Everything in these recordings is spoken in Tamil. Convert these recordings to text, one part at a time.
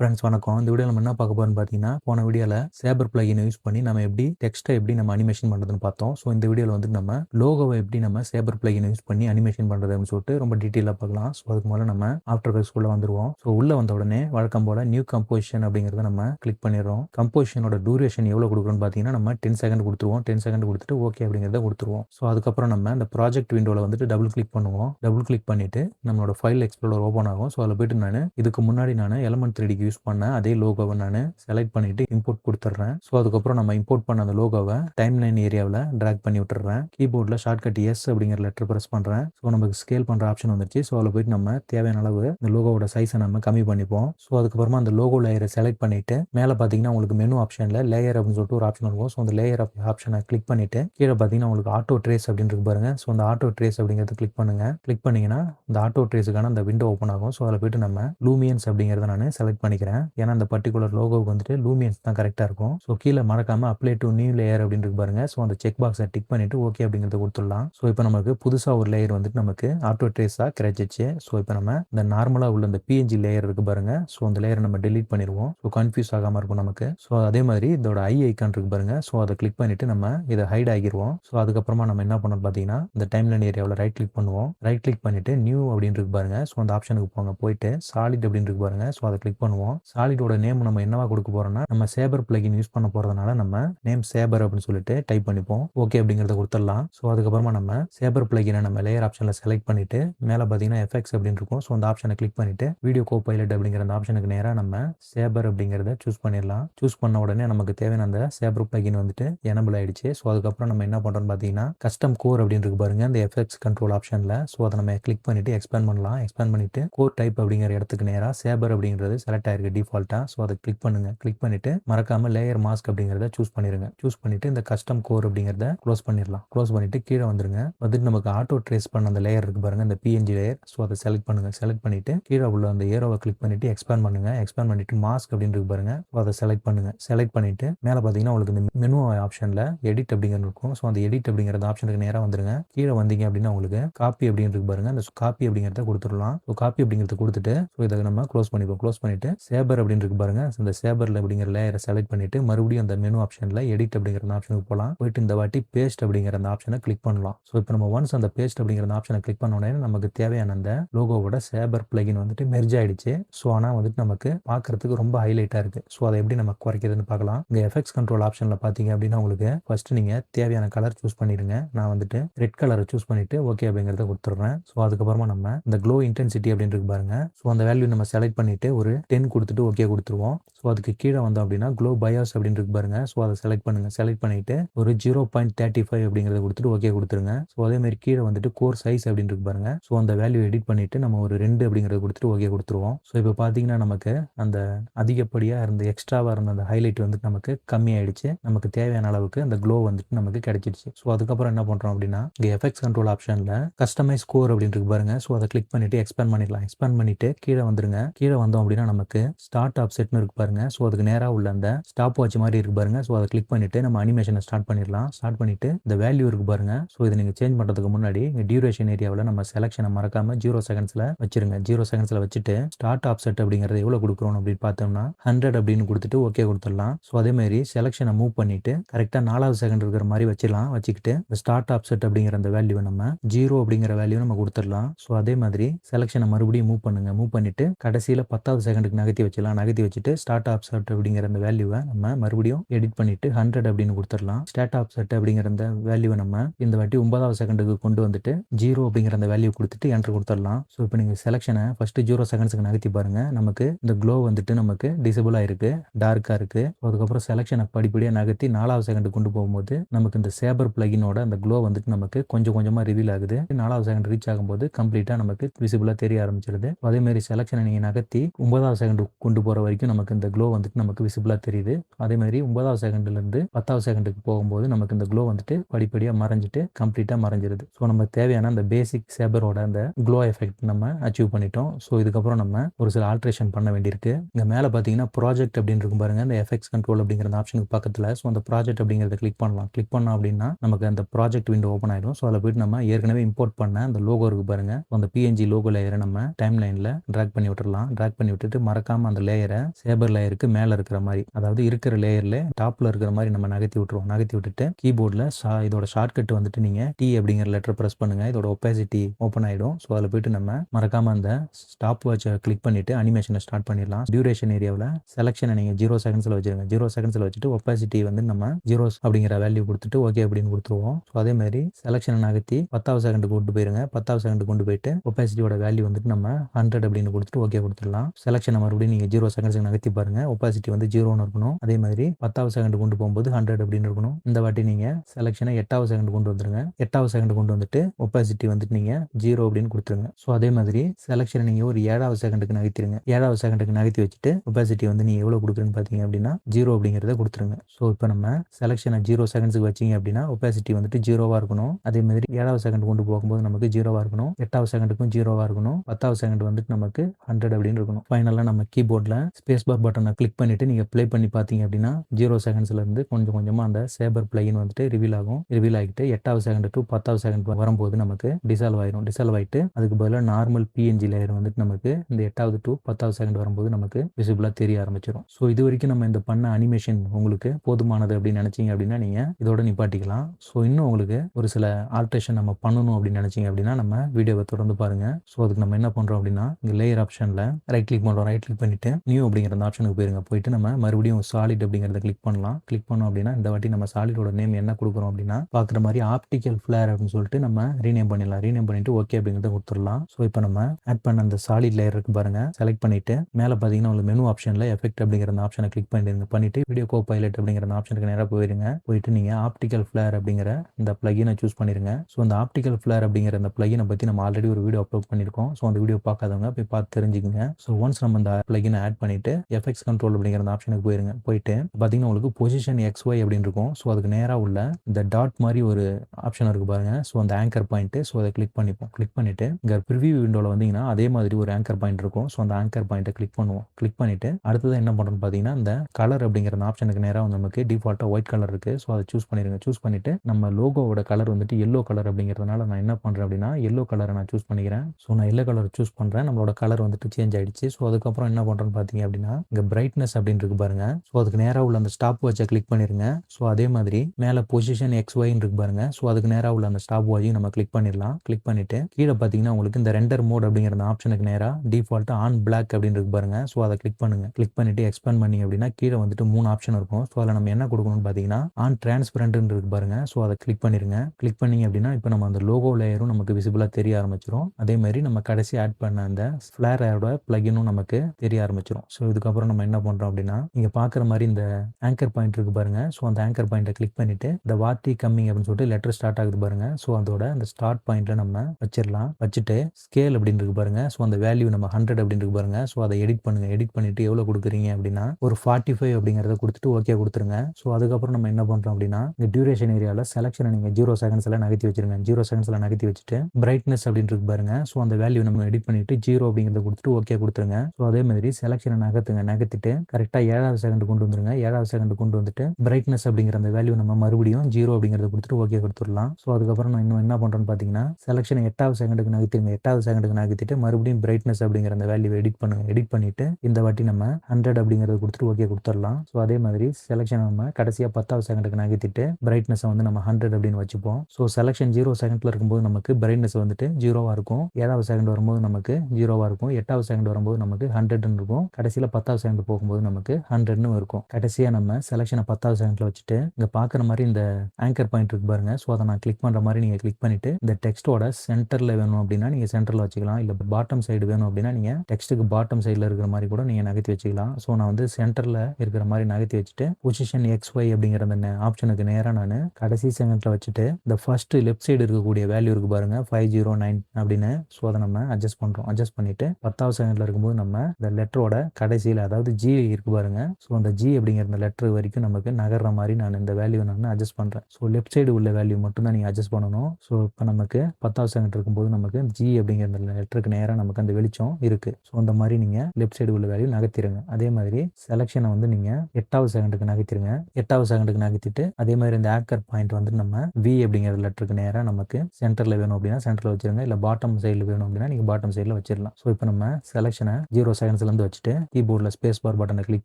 ஃப்ரெண்ட்ஸ் வணக்கம். இந்த வீடியோ நம்ம என்ன பார்க்க போறோம்னு பார்த்தீங்கன்னா போன வீடியோவில் சேபர் பிளகினை யூஸ் பண்ணி நம்ம எப்படி டெக்ஸ்ட்டை எப்படி நம்ம அனிமேஷன் பண்ணுறதுன்னு பார்த்தோம். ஸோ இந்த வீடியோவில் வந்து நம்ம லோகோவை எப்படி நம்ம சேபர் பிளகினை யூஸ் பண்ணி அனிமேஷன் பண்ணுறதுன்னு சொல்லிட்டு ரொம்ப டீட்டெயிலாக பார்க்கலாம். ஸோ அதுக்கு முதல்ல நம்ம ஆஃப்டர் எஃபெக்ட்ஸ்குள்ளே வந்துருவோம். ஸோ உள்ளே வந்த உடனே வழக்கம் போல நியூ கம்போசிஷன் அப்படிங்கிறத நம்ம கிளிக் பண்ணிடுறோம். கம்போசிஷனோட டூரேஷன் எவ்வளோ கொடுக்குறோன்னு பார்த்தீங்கன்னா நம்ம டென் செகண்ட் கொடுத்துருவோம். டென் செகண்ட் கொடுத்துட்டு ஓகே அப்படிங்கிறத கொடுத்துருவோம். ஸோ அதுக்கப்புறம் நம்ம இந்த ப்ராஜெக்ட் விண்டோவில் வந்துட்டு டபுள் கிளிக் பண்ணுவோம். டபுள் கிளிக் பண்ணிட்டு நம்மளோட ஃபைல் எக்ஸ்ப்ளோர் ஓப்பன் ஆகும். ஸோ அதில் போயிட்டு நான் இதுக்கு முன்னாடி நான் எலமெண்ட் த்ரீடிக்கு யூஸ் பண்ண அதே லோகோவை நான் செலக்ட் பண்ணிட்டு இம்போர்ட் கொடுத்துட்றேன். ஸோ அதுக்கப்புறம் நம்ம இம்போர்ட் பண்ண அந்த லோகோவை டைம் லைன் ஏரியாவில் ட்ராக் பண்ணி விட்டுறேன் கீபோர்டில் ஷார்ட்கட் எஸ் அப்படிங்கிற லெட்டர் ப்ரெஸ் பண்ணுறேன் ஸோ நமக்கு ஸ்கேல் பண்ணுற ஆப்ஷன் வந்துருச்சு. ஸோ அதில் போயிட்டு நம்ம தேவையான அளவு இந்த லோகோவோட சைஸை நம்ம கம்மி பண்ணிப்போம். ஸோ அதுக்கப்புறமா அந்த லோகோ லேயரை செலக்ட் பண்ணிட்டு மேலே பார்த்தீங்கன்னா உங்களுக்கு மெனு ஆப்ஷனில் லேயர் அப்படின்னு சொல்லிட்டு ஒரு ஆப்ஷன் இருக்கும். ஸோ அந்த லேயர் ஆப்ஷனை கிளிக் பண்ணிட்டு கீழே பார்த்தீங்கன்னா உங்களுக்கு ஆட்டோ ட்ரேஸ் அப்படின்னு இருக்கு பாருங்க. ஸோ அந்த ஆட்டோ ட்ரேஸ் அப்படிங்கிறது கிளிக் பண்ணுங்க. கிளிக் பண்ணீங்கன்னா இந்த ஆட்டோ ட்ரேஸுக்கான அந்த விண்டோ ஓப்பன் ஆகும். ஸோ அதில் போயிட்டு நம்ம லூமியன்ஸ் அப்படிங்கிறத நான் செலக்ட் நினைக்கிறேன். ஏன்னா அந்த பர்டிகுலர் லோகோவுக்கு வந்துட்டு லூமியன்ஸ் தான் கரெக்டாக இருக்கும். ஸோ கீழே மறக்காம அப்ளை டு நியூ லேயர் அப்படின்னு இருக்கு பாருங்க. ஸோ அந்த செக் பாக்ஸை டிக் பண்ணிட்டு ஓகே அப்படிங்கிறத கொடுத்துடலாம். ஸோ இப்போ நமக்கு புதுசாக ஒரு லேயர் வந்துட்டு நமக்கு ஆட்டோ ட்ரேஸாக கிடைச்சிச்சு. ஸோ இப்போ நம்ம இந்த நார்மலாக உள்ள இந்த பிஎன்ஜி லேயர் இருக்கு பாருங்க. ஸோ அந்த லேயரை நம்ம டெலீட் பண்ணிடுவோம். ஸோ கன்ஃபியூஸ் ஆகாமல் இருக்கும் நமக்கு. ஸோ அதே மாதிரி இதோட ஐ ஐக்கான் இருக்கு பாருங்க. ஸோ அதை கிளிக் பண்ணிட்டு நம்ம இதை ஹைட் ஆகிடுவோம் ஸோ அதுக்கப்புறமா நம்ம என்ன பண்ணணும் பார்த்தீங்கன்னா இந்த டைம்லைன் ஏரியாவில் ரைட் கிளிக் பண்ணுவோம். ரைட் கிளிக் பண்ணிட்டு நியூ அப்படின்னு இருக்கு பாருங்க. ஸோ அந்த ஆப்ஷனுக்கு போங்க. போயிட்டு சாலிட் அப்படின்னு இருக்கு பாருங்க. ஸோ அதை கிளிக் பண்ணுவோம். சாலிடோட நேம் நம்ம என்னவா கொடுக்க போறோம்னா நம்ம சேபர் பிளகின் யூஸ் பண்ண போறதுனால நம்ம நேம் சேபர் அப்படின்னு சொல்லிட்டு டைப் பண்ணிப்போம். ஓகே அப்படிங்கிறத கொடுத்துடலாம். ஸோ அதுக்கப்புறமா நம்ம சேபர் பிளகினை நம்ம லேயர் ஆப்ஷனில் செலக்ட் பண்ணிட்டு மேலே பார்த்தீங்கன்னா எஃபெக்ட்ஸ் அப்படின்னு இருக்கும். ஸோ அந்த ஆப்ஷனை கிளிக் பண்ணிட்டு வீடியோ கோ பைலட் அப்படிங்கிற அந்த ஆப்ஷனுக்கு நேராக நம்ம சேபர் அப்படிங்கிறத சூஸ் பண்ணிடலாம். சூஸ் பண்ண உடனே நமக்கு தேவையான அந்த சேபர் பிளகின் வந்துட்டு எனபிள் ஆயிடுச்சு. ஸோ அதுக்கப்புறம் நம்ம என்ன பண்ணுறோம்னு பார்த்தீங்கன்னா கஸ்டம் கோர் அப்படின்னு இருக்கு பாருங்க அந்த எஃபெக்ட்ஸ் கண்ட்ரோல் ஆப்ஷனில் ஸோ அதை நம்ம கிளிக் பண்ணிட்டு எக்ஸ்பேண்ட் பண்ணலாம். எக்ஸ்பேண்ட் பண்ணிட்டு கோர் டைப் அப்படிங்கிற இடத்துக்கு நேராக சேபர் அப்படிங்கிறது செலக்ட் ஆயிருக்கு டிஃபால்ட்டாக ஸோ அதை கிளிக் பண்ணுங்கள் கிளிக் பண்ணிவிட்டு மறக்காம லேயர் மாஸ்க் அப்படிங்கிறத சூஸ் பண்ணிருங்க. சூஸ் பண்ணிட்டு இந்த கஸ்டம் கோர் அப்படிங்கிறத க்ளோஸ் பண்ணிடலாம். க்ளோஸ் பண்ணிட்டு கீழே வந்துருங்க. வந்துட்டு நமக்கு ஆட்டோ ட்ரேஸ் பண்ண அந்த லேயர் இருக்கு பாருங்க இந்த பிஎன்ஜி லேயர் ஸோ அதை செலக்ட் பண்ணுங்க. செலக்ட் பண்ணிட்டு கீழே உள்ள அந்த ஏரோவை கிளிக் பண்ணிட்டு எக்ஸ்பேண்ட் பண்ணுங்க. எக்ஸ்பேண்ட் பண்ணிட்டு மாஸ்க் அப்படின்னு இருக்கு பாருங்க. ஸோ அதை செலக்ட் பண்ணுங்க. செலக்ட் பண்ணிட்டு மேலே பார்த்தீங்கன்னா உங்களுக்கு இந்த மெனு ஆப்ஷனில் எடிட் அப்படிங்கிறது இருக்கும். ஸோ அந்த எடிட் அப்படிங்கிறது ஆப்ஷனுக்கு நேராக வந்துருங்க. கீழே வந்தீங்க அப்படின்னா உங்களுக்கு காப்பி அப்படின்னு இருக்கு பாருங்க. அந்த காப்பி அப்படிங்கிறத கொடுத்துடலாம். ஸோ காப்பி அப்படிங்கிறத கொடுத்துட்டு ஸோ இதை நம்ம க்ளோஸ் பண்ணிப்போம். க்ளோஸ் பண்ணிட்டு சேபர் அப்படின்னு இருக்கு பாருங்க இந்த சேபர்ல அப்படிங்கிற லேயரை செலக்ட் பண்ணிட்டு மறுபடியும் அந்த மெனு ஆப்ஷனில் எடிட் அப்படிங்கிற அந்த ஆப்ஷனுக்கு போகலாம். போயிட்டு இந்த வாட்டி பேஸ்ட் அப்படிங்கிற அந்த ஆப்ஷனை கிளிக் பண்ணலாம். ஸோ இப்போ நம்ம ஒன்ஸ் அந்த பேஸ்ட் அப்படிங்கிற அந்த ஆப்ஷனை கிளிக் பண்ண உடனே நமக்கு தேவையான அந்த லோகோவோட சேபர் பிளகின் வந்துட்டு மெர்ஜ் ஆயிடுச்சு. ஸோ ஆனால் வந்துட்டு நமக்கு பார்க்கறதுக்கு ரொம்ப ஹைலைட்டாக இருக்கு. ஸோ அதை எப்படி நம்ம குறைக்கிறதுன்னு பார்க்கலாம். இங்கே எஃபெக்ட்ஸ் கண்ட்ரோல் ஆப்ஷனில் பார்த்தீங்க அப்படின்னா உங்களுக்கு ஃபர்ஸ்ட் நீங்கள் தேவையான கலர் சூஸ் பண்ணிடுங்க. நான் வந்துட்டு ரெட் கலரை சூஸ் பண்ணிட்டு ஓகே அப்படிங்கிறத கொடுத்துட்றேன். ஸோ அதுக்கப்புறமா நம்ம இந்த க்ளோ இன்டென்சிட்டி அப்படின்னு இருக்கு பாருங்க. ஸோ அந்த வேல்யூ நம்ம செலக்ட் பண்ணிட்டு ஒரு டென் கொடுத்துட்டு ஓகே கொடுத்துருவோம். ஸோ அதுக்கு கீழே வந்தோம் அப்படின்னா க்ளோ பயாஸ் அப்படின்னு இருக்கு பாருங்க. ஸோ அதை செலக்ட் பண்ணுங்க. செலக்ட் பண்ணிட்டு ஒரு ஜீரோ பாயிண்ட் தேர்ட்டி ஃபைவ் அப்படிங்கிறத கொடுத்துட்டு ஓகே கொடுத்துருங்க. ஸோ அதே மாதிரி கீழே வந்துட்டு கோர் சைஸ் அப்படின்னு இருக்கு பாருங்க. ஸோ அந்த வேல்யூ எடிட் பண்ணிட்டு நம்ம ஒரு ரெண்டு அப்படிங்கிறத கொடுத்துட்டு ஓகே கொடுத்துருவோம். ஸோ இப்போ பார்த்தீங்கன்னா நமக்கு அந்த அதிகப்படியாக இருந்த எக்ஸ்ட்ராவாக இருந்த அந்த ஹைலைட் வந்துட்டு நமக்கு கம்மியாயிடுச்சு. நமக்கு தேவையான அளவுக்கு அந்த க்ளோ வந்துட்டு நமக்கு கிடைச்சிடுச்சு. ஸோ அதுக்கப்புறம் என்ன பண்ணுறோம் அப்படின்னா இங்கே எஃபெக்ட்ஸ் கண்ட்ரோல் ஆப்ஷனில் கஸ்டமைஸ் ஸ்கோர் அப்படின்னு இருக்கு பாருங்க. ஸோ அதை கிளிக் பண்ணிட்டு எக்ஸ்பேண்ட் பண்ணிடலாம். எக்ஸ்பேண்ட் பண்ணிட்டு கீழே வந்துருங்க. கீழே வந்தோம் அப்படின்னா நமக்கு ஸ்டார்ட் ஆப் செட்னு இருக்கு பாருங்க. ஸோ அதுக்கு நேராக உள்ள அந்த ஸ்டாப் வாட்ச் மாதிரி இருக்கு பாருங்க. ஸோ அதை கிளிக் பண்ணிட்டு நம்ம அனிமேஷனை ஸ்டார்ட் பண்ணிடலாம். ஸ்டார்ட் பண்ணிட்டு இந்த வேல்யூ இருக்கு பாருங்க. ஸோ இதை நீங்கள் சேஞ்ச் பண்ணுறதுக்கு முன்னாடி இங்கே டியூரேஷன் ஏரியாவில் நம்ம செலக்ஷனை மறக்காம ஜீரோ செகண்ட்ஸில் வச்சிருங்க. ஜீரோ செகண்ட்ஸில் வச்சுட்டு ஸ்டார்ட் ஆப் செட் அப்படிங்கிறது எவ்வளோ கொடுக்குறோம் அப்படின்னு பார்த்தோம்னா ஹண்ட்ரட் அப்படின்னு கொடுத்துட்டு ஓகே கொடுத்துடலாம். ஸோ அதே மாதிரி செலக்ஷனை மூவ் பண்ணிட்டு கரெக்டாக நாலாவது செகண்ட் இருக்கிற மாதிரி வச்சிடலாம். வச்சுக்கிட்டு இந்த ஸ்டார்ட் ஆப் செட் அப்படிங்கிற அந்த வேல்யூவை நம்ம ஜீரோ அப்படிங்கிற வேல்யூ நம்ம கொடுத்துடலாம். ஸோ அதே மாதிரி செலெக்ஷனை மறுபடியும் மூவ் பண்ணுங்க. மூவ் பண்ணிட்டு கடைசியில் பத்தாவது செகண்டுக்கு நகர்த்தி வச்சிடலாம். நகர்த்தி வச்சுட்டு ஸ்டார்ட் ஆப் செட் அப்படிங்கிற அந்த வேல்யூவை நம்ம மறுபடியும் எடிட் பண்ணிட்டு ஹண்ட்ரட் அப்படின்னு கொடுத்துடலாம். ஸ்டார்ட் ஆப் செட் அப்படிங்கிற அந்த வேல்யூவை நம்ம இந்த வாட்டி ஒன்பதாவது செகண்டுக்கு கொண்டு வந்துட்டு ஜீரோ அப்படிங்கிற அந்த வேல்யூ கொடுத்துட்டு என்ட்ரு கொடுத்துடலாம். ஸோ இப்போ நீங்கள் செலெக்ஷனை ஃபர்ஸ்ட் ஜீரோ செகண்ட்ஸ்க்கு நகர்த்தி பாருங்க. நமக்கு இந்த க்ளோ வந்துட்டு நமக்கு டிசபிள் ஆயிருக்கு டார்க்காக இருக்கு. அதுக்கப்புறம் செலெக்ஷனை படிப்படியாக நகர்த்தி நாலாவது செகண்ட் கொண்டு போகும்போது நமக்கு இந்த சேபர் பிளகினோட அந்த க்ளோ வந்துட்டு நமக்கு கொஞ்சம் கொஞ்சமாக ரிவீல் ஆகுது. நாலாவது செகண்ட் ரீச் ஆகும்போது கம்ப்ளீட்டாக நமக்கு விசிபிளாக தெரிய ஆரம்பிச்சிருது. அதே மாதிரி செலெக்ஷனை நீங்கள் நகர்த்தி ஒன்பதாவது செகண்ட் கொண்டு போகிற வரைக்கும் நமக்கு இந்த க்ளோ வந்துட்டு நமக்கு விசிபிளாக தெரியுது. அதே மாதிரி ஒன்பதாவது செகண்ட்லேருந்து பத்தாவது செகண்டுக்கு போகும்போது நமக்கு இந்த க்ளோ வந்துட்டு படிப்படியாக மறைஞ்சிட்டு கம்ப்ளீட்டாக மறைஞ்சிருது. ஸோ நம்ம தேவையான அந்த பேசிக் சேபரோட அந்த க்ளோ எஃபெக்ட் நம்ம அச்சீவ் பண்ணிட்டோம். ஸோ இதுக்கப்புறம் நம்ம ஒரு சில ஆல்ட்ரேஷன் பண்ண வேண்டியிருக்கு. இங்கே மேலே பார்த்தீங்கன்னா ப்ராஜெக்ட் அப்படின்னு இருக்கும் பாருங்க. இந்த எஃபெக்ட்ஸ் கண்ட்ரோல் அப்படிங்கிற அந்த ஆப்ஷனுக்கு பக்கத்தில். ஸோ அந்த ப்ராஜெக்ட் அப்படிங்கிறத கிளிக் பண்ணலாம். கிளிக் பண்ணோம் அப்படின்னா நமக்கு அந்த ப்ராஜெக்ட் விண்டோ ஓப்பன் ஆயிடும். ஸோ அதில் போயிட்டு நம்ம ஏற்கனவே இம்போர்ட் பண்ண அந்த லோகோ இருக்கு பாருங்க. அந்த பிஎன்ஜி லோகோ லேயரை நம்ம டைம் லைனில் ட்ராக் பண்ணி விட்டுறலாம் ட்ராக் பண்ணி விட்டுட்டு மறக்க மறக்காம அந்த லேயரை சேபர் லேயருக்கு மேலே இருக்கிற மாதிரி அதாவது இருக்கிற லேயரில் டாப்பில் இருக்கிற மாதிரி நம்ம நகர்த்தி விட்டுருவோம். நகர்த்தி விட்டுட்டு கீபோர்டில் ஷா இதோட ஷார்ட்கட் வந்துட்டு நீங்கள் டி அப்படிங்கிற லெட்டர் ப்ரெஸ் பண்ணுங்க. இதோட ஒப்பாசிட்டி ஓப்பன் ஆகிடும் ஸோ அதில் போயிட்டு நம்ம மறக்காம அந்த ஸ்டாப் வாட்சை கிளிக் பண்ணிட்டு அனிமேஷனை ஸ்டார்ட் பண்ணிடலாம். டியூரேஷன் ஏரியாவில் செலக்ஷனை நீங்கள் ஜீரோ செகண்ட்ஸில் வச்சிருங்க. ஜீரோ செகண்ட்ஸில் வச்சுட்டு ஒப்பாசிட்டி வந்து நம்ம ஜீரோஸ் அப்படிங்கிற வேல்யூ கொடுத்துட்டு ஓகே அப்படின்னு கொடுத்துருவோம். ஸோ அதே மாதிரி செலெக்ஷனை நகர்த்தி பத்தாவது செகண்ட் கொண்டு போயிருங்க. பத்தாவது செகண்ட் கொண்டு போயிட்டு ஒப்பாசிட்டியோட வேல்யூ வந்துட்டு நம்ம ஹண்ட்ரட் அப்படின்னு கொடுத்துட்டு ஓகே கொடுத்துடலாம். செலெக்ஷனை அப்படின்னு நீங்கள் ஜீரோ செகண்ட்ஸுக்கு நகர்த்தி பாருங்க. ஒப்பாசிட்டி வந்து ஜீரோன்னு இருக்கணும். அதே மாதிரி பத்தாவது செகண்ட் கொண்டு போகும்போது ஹண்ட்ரட் அப்படின்னு இருக்கணும். இந்த வாட்டி நீங்கள் செலெக்ஷனை எட்டாவது செகண்ட் கொண்டு வந்துருங்க. எட்டாவது செகண்ட் கொண்டு வந்துட்டு ஒப்பாசிட்டி வந்துட்டு நீங்கள் ஜீரோ அப்படின்னு கொடுத்துருங்க. ஸோ அதே மாதிரி செலெக்ஷனை நீங்கள் ஒரு ஏழாவது செகண்டுக்கு நகர்த்திருங்க. ஏழாவது செகண்டுக்கு நகர்த்தி வச்சுட்டு ஒப்பாசிட்டி வந்து நீங்கள் எவ்வளோ கொடுக்குறேன்னு பார்த்தீங்க அப்படின்னா ஜீரோ அப்படிங்கிறத கொடுத்துருங்க. ஸோ இப்போ நம்ம செலெக்ஷனை ஜீரோ செகண்ட்ஸுக்கு வச்சிங்க அப்படின்னா ஒப்பாசிட்டி வந்துட்டு ஜீரோவாக இருக்கணும். அதே மாதிரி ஏழாவது செகண்ட் கொண்டு போகும்போது நமக்கு ஜீரோவாக இருக்கணும். எட்டாவது செகண்டுக்கும் ஜீரோவாக இருக்கணும். பத்தாவது செகண்ட் வந்துட்டு நமக்கு ஹண்ட்ரட் அப்படின்னு இருக்கணும். ஃபைனலாக நம்ம கீபோர்டில் ஸ்பேஸ் பார் பட்டனை கிளிக் பண்ணிட்டு நீங்கள் ப்ளே பண்ணி பார்த்தீங்க அப்படின்னா ஜீரோ செகண்ட்ஸ்லேருந்து கொஞ்சம் கொஞ்சமாக அந்த சேபர் பிளைன் வந்துட்டு ரிவீல் ஆகும். ரிவீல் ஆகிட்டு எட்டாவது செகண்ட் டு பத்தாவது செகண்ட் வரும்போது நமக்கு டிசால்வ் ஆயிரும். டிசால்வ் ஆகிட்டு அதுக்கு பதிலாக நார்மல் பிஎன்ஜி லேயர் வந்துட்டு நமக்கு இந்த எட்டாவது டு பத்தாவது செகண்ட் வரும்போது நமக்கு விசிபிளாக தெரிய ஆரம்பிச்சிடும் ஸோ இது வரைக்கும் நம்ம இந்த பண்ண அனிமேஷன் உங்களுக்கு போதுமானது அப்படின்னு நினைச்சிங்க அப்படின்னா நீங்கள் இதோட நிப்பாட்டிக்கலாம். ஸோ இன்னும் உங்களுக்கு ஒரு சில ஆல்ட்ரேஷன் நம்ம பண்ணணும் அப்படின்னு நினச்சிங்க அப்படின்னா நம்ம வீடியோவை தொடர்ந்து பாருங்கள் ஸோ அதுக்கு நம்ம என்ன பண்ணுறோம் அப்படின்னா இங்கே லேயர் ஆப்ஷனில் ரைட் கிளிக் பண்ணுறோம் ரைட் கிளிக் பண்ணிட்டு நியூ அப்படிங்கிற அந்த ஆப்ஷனுக்கு போயிருங்க. போயிட்டு நம்ம மறுபடியும் சாலிட் அப்படிங்கிறத கிளிக் பண்ணலாம். கிளிக் பண்ணோம் அப்படின்னா இந்த வாட்டி நம்ம சாலிடோட நேம் என்ன கொடுக்குறோம் அப்படின்னா பார்க்குற மாதிரி ஆப்டிக்கல் ஃபிளேர் அப்படின்னு சொல்லிட்டு நம்ம ரீநேம் பண்ணிடலாம். ரீநேம் பண்ணிட்டு ஓகே அப்படிங்கிறத கொடுத்துடலாம். ஸோ இப்போ நம்ம ஆட் பண்ண அந்த சாலிட் லேயர் இருக்கு பாருங்க. செலக்ட் பண்ணிட்டு மேலே பார்த்தீங்கன்னா உங்களுக்கு மெனு ஆப்ஷனில் எஃபெக்ட் அப்படிங்கிற அந்த ஆப்ஷனை கிளிக் பண்ணிடுங்க பண்ணிட்டு வீடியோ கோ பைலட் அப்படிங்கிற அந்த ஆப்ஷனுக்கு நேராக போயிருங்க. போயிட்டு நீங்கள் ஆப்டிக்கல் ஃபிளேர் அப்படிங்கிற இந்த பிளகினை சூஸ் பண்ணிருங்க. ஸோ அந்த ஆப்டிக்கல் ஃபிளேர் அப்படிங்கிற அந்த பிளகினை பற்றி நம்ம ஆல்ரெடி ஒரு வீடியோ அப்லோட் பண்ணியிருக்கோம் ஸோ அந்த வீடியோ பார்க்காதவங்க போய் பார்த்து தெரிஞ்சுக்கங்க. ஸோ ஒன்ஸ் நம்ம அந்த பிளகின் ஆட் பண்ணிட்டு எஃபெக்ட்ஸ் கண்ட்ரோல் அப்படிங்கிற அந்த ஆப்ஷனுக்கு போயிருங்க. போயிட்டு பார்த்தீங்கன்னா உங்களுக்கு பொசிஷன் எக்ஸ் ஒய் அப்படின்னு இருக்கும். ஸோ அதுக்கு நேராக உள்ள இந்த டாட் மாதிரி ஒரு ஆப்ஷன் இருக்கு பாருங்க. ஸோ அந்த ஆங்கர் பாயிண்ட் ஸோ அதை கிளிக் பண்ணிப்போம். கிளிக் பண்ணிட்டு இங்கே ப்ரிவியூ விண்டோவில் வந்தீங்கன்னா அதே மாதிரி ஒரு ஆங்கர் பாயிண்ட் இருக்கும். ஸோ அந்த ஆங்கர் பாயிண்ட்டை கிளிக் பண்ணுவோம். கிளிக் பண்ணிட்டு அடுத்தது என்ன பண்ணுறோம்னு பார்த்தீங்கன்னா இந்த கலர் அப்படிங்கிற அந்த ஆப்ஷனுக்கு நேராக வந்து நமக்கு டிஃபால்ட்டாக ஒயிட் கலர் இருக்கு. ஸோ அதை சூஸ் பண்ணிருங்க. சூஸ் பண்ணிட்டு நம்ம லோகோவோட கலர் வந்துட்டு எல்லோ கலர் அப்படிங்கிறதுனால நான் என்ன பண்ணுறேன் அப்படின்னா எல்லோ கலரை நான் சூஸ் பண்ணிக்கிறேன். ஸோ நான் எல்லோ கலர் சூஸ் பண்ணுறேன் நம்மளோட கலர் வந்துட்டு சேஞ்ச் ஆயிடுச்சு. ஸோ அதுக்கப்புறம் என்ன பண்ணுறோன்னு பார்த்தீங்க அப்படின்னா இங்கே பிரைட்னஸ் அப்படின்னு இருக்கு பாருங்க. ஸோ அதுக்கு நேராக உள்ள அந்த ஸ்டாப் வாட்சை கிளிக் பண்ணிருங்க. ஸோ அதே மாதிரி மேலே பொசிஷன் எக்ஸ் ஒய்ன்னு இருக்கு பாருங்க. ஸோ அதுக்கு நேராக உள்ள அந்த ஸ்டாப் வாட்சையும் நம்ம கிளிக் பண்ணிடலாம். கிளிக் பண்ணிட்டு கீழே பார்த்தீங்கன்னா உங்களுக்கு இந்த ரெண்டர் மோட் அப்படிங்கிற அந்த ஆப்ஷனுக்கு நேராக டிஃபால்ட் ஆன் பிளாக் அப்படின்னு இருக்கு பாருங்க. ஸோ அதை கிளிக் பண்ணுங்க. கிளிக் பண்ணிட்டு எக்ஸ்பேண்ட் பண்ணி அப்படின்னா கீழே வந்துட்டு மூணு ஆப்ஷன் இருக்கும். ஸோ அதில் நம்ம என்ன கொடுக்கணும்னு பார்த்தீங்கன்னா ஆன் டிரான்ஸ்பரண்ட்னு இருக்கு பாருங்க. ஸோ அதை கிளிக் பண்ணிருங்க. கிளிக் பண்ணீங்க அப்படின்னா இப்போ நம்ம அந்த லோகோ லேயரும் நமக்கு விசிபிளாக தெரிய ஆரம்பிச்சிடும் அதே மாதிரி நம்ம கடைசி ஆட் பண்ண அந்த ஃப்ளேரோட பிளகினும் நமக்கு தெரிய ஆரம்பிச்சிடும் ஸோ இதுக்கப்புறம் நம்ம என்ன பண்ணுறோம் அப்படின்னா நீங்கள் பார்க்குற மாதிரி இந்த ஆங்கர் பாயிண்ட் இருக்கு பாருங்க. ஸோ அந்த ஆங்கர் பாயிண்ட்டை கிளிக் பண்ணிட்டு இந்த வாட்டி கம்மிங் அப்படின்னு சொல்லிட்டு லெட்டர் ஸ்டார்ட் ஆகுது பாருங்க. ஸோ அதோட அந்த ஸ்டார்ட் பாயிண்ட்ல நம்ம வச்சிடலாம் வச்சுட்டு ஸ்கேல் அப்படின்னு இருக்கு பாருங்க. ஸோ அந்த வேல்யூ நம்ம ஹண்ட்ரட் அப்படின்னு இருக்கு பாருங்க. ஸோ அதை எடிட் பண்ணுங்க. எடிட் பண்ணிட்டு எவ்வளோ கொடுக்குறீங்க அப்படின்னா ஒரு ஃபார்ட்டி ஃபைவ் அப்படிங்கிறத கொடுத்துட்டு ஓகே கொடுத்துருங்க. ஸோ அதுக்கப்புறம் நம்ம என்ன பண்ணுறோம் அப்படின்னா இந்த டியூரேஷன் ஏரியாவில் செலக்ஷனை நீங்கள் ஜீரோ செகண்ட்ஸில் நகர்த்தி வச்சிருங்க. ஜீரோ செகண்ட்ஸில் நகர்த்தி வச்சுட்டு பிரைட்னஸ் அப்படின்னு இருக்கு பாருங்க. ஸோ அந்த வேல்யூ நம்ம எடிட் பண்ணிட்டு ஜீரோ அப்படிங்கிறத கொடுத்துட்டு ஓகே கொடுத்துருங்க. ஸோ அதே மாதிரி செலக்ஷனை நகர்த்துங்க. நகர்த்திட்டு கரெக்டாக ஏழாவது செகண்ட் கொண்டு வந்துருங்க. ஏழாவது செகண்ட் கொண்டு வந்துட்டு பிரைட்னஸ் அப்படிங்கிற அந்த வேல்யூ நம்ம மறுபடியும் ஜீரோ அப்படிங்கிறத கொடுத்துட்டு ஓகே கொடுத்துடலாம். ஸோ அதுக்கப்புறம் நான் இன்னும் என்ன பண்ணுறேன்னு பார்த்தீங்கன்னா செலக்ஷன் எட்டாவது செகண்டுக்கு நகர்த்திருங்க எட்டாவது செகண்டுக்கு நகர்த்திட்டு மறுபடியும் பிரைட்னஸ் அப்படிங்கிற அந்த வேல்யூ எடிட் பண்ணுங்க எடிட் பண்ணிட்டு இந்த வாட்டி நம்ம ஹண்ட்ரட் அப்படிங்கிறத கொடுத்துட்டு ஓகே கொடுத்துடலாம். ஸோ அதே மாதிரி செலக்ஷன் நம்ம கடைசியாக பத்தாவது செகண்டுக்கு நகர்த்திட்டு பிரைட்னஸை வந்து நம்ம ஹண்ட்ரட் அப்படின்னு வச்சுப்போம். ஸோ செலக்ஷன் ஜீரோ செகண்ட்ல இருக்கும்போது நமக்கு பிரைட்னஸ் வந்துட்டு ஜீரோவாக இருக்கும். ஏழாவது செகண்ட் வரும்போது நமக்கு ஜீரோவாக இருக்கும். எட்டாவது செகண்ட் வரும்போது நமக்கு ஹண்ட்ரட் ஹண்ட்ரட்னு இருக்கும். கடைசியில் பத்தாவது செகண்ட் போகும்போது நமக்கு ஹண்ட்ரட்னு இருக்கும். கடைசியாக நம்ம செலக்ஷனை பத்தாவது செகண்டில் வச்சுட்டு இங்கே பார்க்குற மாதிரி இந்த ஆங்கர் பாயிண்ட் இருக்கு பாருங்க. ஸோ அதை நான் கிளிக் பண்ணுற மாதிரி நீங்கள் கிளிக் பண்ணிட்டு இந்த டெக்ஸ்ட்டோட சென்டரில் வேணும் அப்படின்னா நீங்கள் சென்டரில் வச்சுக்கலாம். இல்லை பாட்டம் சைடு வேணும் அப்படின்னா நீங்கள் டெக்ஸ்ட்டுக்கு பாட்டம் சைடில் இருக்கிற மாதிரி கூட நீங்கள் நகர்த்தி வச்சுக்கலாம். ஸோ நான் வந்து சென்டரில் இருக்கிற மாதிரி நகர்த்தி வச்சுட்டு பொசிஷன் எக்ஸ் ஒய் அப்படிங்கிற அந்த ஆப்ஷனுக்கு நேராக நான் கடைசி செகண்டில் வச்சுட்டு இந்த ஃபர்ஸ்ட் லெஃப்ட் சைடு இருக்கக்கூடிய வேல்யூ இருக்கு பாருங்க ஃபைவ் ஜீரோ நைன் அப்படின்னு. ஸோ அதை நம்ம அட்ஜஸ்ட் பண்ணுறோம் அட்ஜஸ்ட் பண்ணிட்டு பத்தாவது செகண்டில் இருக்கும்போது நம்ம இந்த லெட்டரோட கடைசியில் அதாவது ஜி இருக்கு பாருங்க. ஸோ அந்த ஜி அப்படிங்கிற லெட்டர் வரைக்கும் நமக்கு நகர்ற மாதிரி நான் இந்த வேல்யூ நான் அட்ஜஸ்ட் பண்ணுறேன் ஸோ லெஃப்ட் சைடு உள்ள வேல்யூ மட்டும் தான் நீங்கள் அட்ஜஸ்ட் பண்ணணும். ஸோ இப்போ நமக்கு பத்தாவது செகண்ட் இருக்கும்போது நமக்கு ஜி அப்படிங்கிற அந்த லெட்டருக்கு நேராக நமக்கு அந்த வெளிச்சம் இருக்கு. ஸோ அந்த மாதிரி நீங்கள் லெஃப்ட் சைடு உள்ள வேல்யூ நகர்த்திடுங்க அதே மாதிரி செலெக்ஷனை வந்து நீங்கள் எட்டாவது செகண்டுக்கு நகர்த்திருங்க. எட்டாவது செகண்டுக்கு நகர்த்திட்டு அதே மாதிரி இந்த ஆக்கர் பாயிண்ட் வந்து நம்ம வி அப்படிங்கிற லெட்டருக்கு நேராக நமக்கு சென்டரில் வேணும் அப்படின்னா சென்டரில் வச்சிருங்க. இல்லை பாட்டம் சைடில் வேணும் அப்படின்னா நீங்கள் பாட்டம் சைடில் வச்சிடலாம் ஸோ இப்போ நம்ம செலெக்ஷனை ஜீரோ செகண்ட் மனசுலேருந்து வச்சுட்டு கீபோர்டில் ஸ்பேஸ் பார் பட்டனை கிளிக்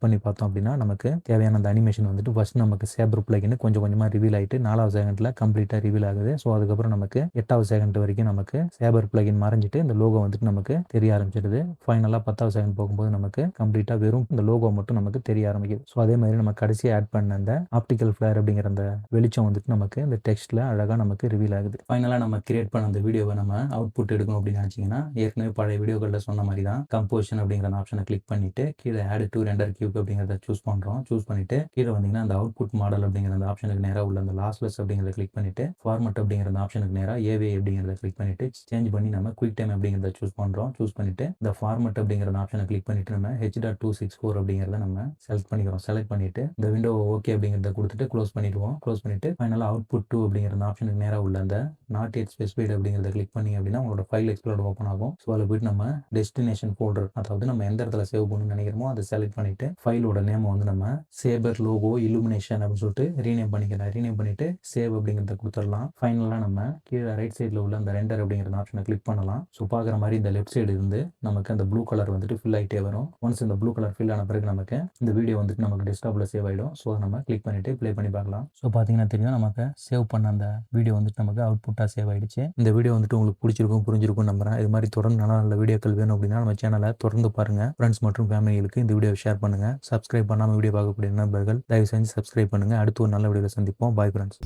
பண்ணி பார்த்தோம் அப்படின்னா நமக்கு தேவையான அந்த அனிமேஷன் வந்துட்டு ஃபர்ஸ்ட் நமக்கு சேபர் பிளகின்னு கொஞ்சம் கொஞ்சமாக ரிவீல் ஆகிட்டு நாலாவது செகண்டில் கம்ப்ளீட்டாக ரிவீல் ஆகுது. ஸோ அதுக்கப்புறம் நமக்கு எட்டாவது செகண்ட் வரைக்கும் நமக்கு சேபர் பிளக்கின் மறைஞ்சிட்டு இந்த லோகோ வந்துட்டு நமக்கு தெரிய ஆரம்பிச்சிடுது. ஃபைனலாக பத்தாவது செகண்ட் போகும்போது நமக்கு கம்ப்ளீட்டாக வெறும் இந்த லோகோ மட்டும் நமக்கு தெரிய ஆரம்பிக்குது. ஸோ அதே மாதிரி நம்ம கடைசியாக ஆட் பண்ண அந்த ஆப்டிக்கல் ஃபிளேர் அப்படிங்கிற அந்த வெளிச்சம் வந்துட்டு நமக்கு இந்த டெக்ஸ்ட்டில் அழகாக நமக்கு ரிவீல் ஆகுது. ஃபைனலாக நம்ம கிரியேட் பண்ண அந்த வீடியோவை நம்ம அவுட்புட் எடுக்கணும் அப்படின்னு நினச்சிங்கன்னா ஏற்கனவே பழைய வீடியோக்களில் சொன்ன மாதிரி தான் கம்போஷன் அப்படிங்கிற ஆப்ஷனை கிளிக் பண்ணிட்டு கீழே ஆட் டூ ரெண்டர் கியூப் அப்படிங்கிறத சூஸ் பண்ணுறோம் சூஸ் பண்ணிட்டு கீழே வந்தீங்கன்னா அந்த அவுட்புட் மாடல் அப்படிங்கிற அந்த ஆப்ஷனுக்கு நேராக உள்ள அந்த லாஸ்லெஸ் அப்படிங்கிறத கிளிக் பண்ணிட்டு ஃபார்மட் அப்படிங்கிற அந்த ஆப்ஷனுக்கு நேராக ஏவே அப்படிங்கிறத கிளிக் பண்ணிட்டு சேஞ்ச் பண்ணி நம்ம குயிக் டைம் அப்படிங்கிறத சூஸ் பண்ணுறோம் சூஸ் பண்ணிட்டு இந்த ஃபார்மட் அப்படிங்கிற ஆப்ஷனை கிளிக் பண்ணிட்டு நம்ம H dot two six four அப்படிங்கிறத நம்ம செலக்ட் பண்ணிக்கிறோம். செலக்ட் பண்ணிட்டு இந்த விண்டோ ஓகே அப்படிங்கிறத கொடுத்துட்டு க்ளோஸ் பண்ணிடுவோம். க்ளோஸ் பண்ணிட்டு ஃபைனலாக அவுட்புட் டூ அப்படிங்கிற ஆப்ஷனுக்கு நேராக உள்ள அந்த நாட் எட் ஸ்பெசிஃபைட் அப்படிங்கிறத கிளிக் பண்ணி அப்படின்னா உங்களோட ஃபைல் எக்ஸ்ப்ளோர் ஓப்பன் ஆகும். ஸோ அதில் போயிட்டு நம்ம டெஸ்டினேஷன் ஃபோல்டர் அதாவது நம்ம எந்த இடத்துல சேவ் பண்ணணும்னு நினைக்கிறோமோ அதை செலக்ட் பண்ணிட்டு ஃபைலோட நேம் வந்து நம்ம சேபர் லோகோ இலுமினேஷன் அப்படின்னு சொல்லிட்டு ரீநேம் பண்ணிக்கலாம். ரீநேம் பண்ணிட்டு சேவ் அப்படிங்கிறத கொடுத்துடலாம். ஃபைனலாக நம்ம கீழே ரைட் சைடில் உள்ள அந்த ரெண்டர் அப்படிங்கிற ஆப்ஷனை கிளிக் பண்ணலாம். ஸோ பார்க்குற மாதிரி இந்த லெஃப்ட் சைடு இருந்து நமக்கு அந்த ப்ளூ கலர் வந்துட்டு ஃபில் ஆகிட்டே வரும். ஒன்ஸ் இந்த ப்ளூ கலர் ஃபில் ஆன பிறகு நமக்கு இந்த வீடியோ வந்துட்டு நமக்கு டெஸ்க்டாப்பில் சேவ் ஆகிடும் ஸோ அதை நம்ம கிளிக் பண்ணிட்டு ப்ளே பண்ணி பார்க்கலாம். ஸோ பார்த்தீங்கன்னா தெரியும் நமக்கு சேவ் பண்ண அந்த வீடியோ வந்துட்டு நமக்கு அவுட்புட்டாக சேவ் ஆகிடுச்சு இந்த வீடியோ வந்துட்டு உங்களுக்கு பிடிச்சிருக்கும் புரிஞ்சிருக்கும் நம்புறேன். இது மாதிரி தொடர்ந்து நல்ல நல்ல வீடியோக்கள் வேணும் அப்படின்னா நம்ம சேனலை தொடர்ந்து பாருங்க. ஃப்ரெண்ட்ஸ் மற்றும் ஃபேமிலிகளுக்கு இந்த வீடியோ ஷேர் பண்ணுங்க. சப்ஸ்கிரைப் பண்ணாமல் வீடியோ பார்க்கக்கூடிய நண்பர்கள் தயவு செஞ்சு சப்ஸ்கிரைப் பண்ணுங்க. அடுத்து ஒரு நல்ல வீடியோவில் சந்திப்போம். Bye friends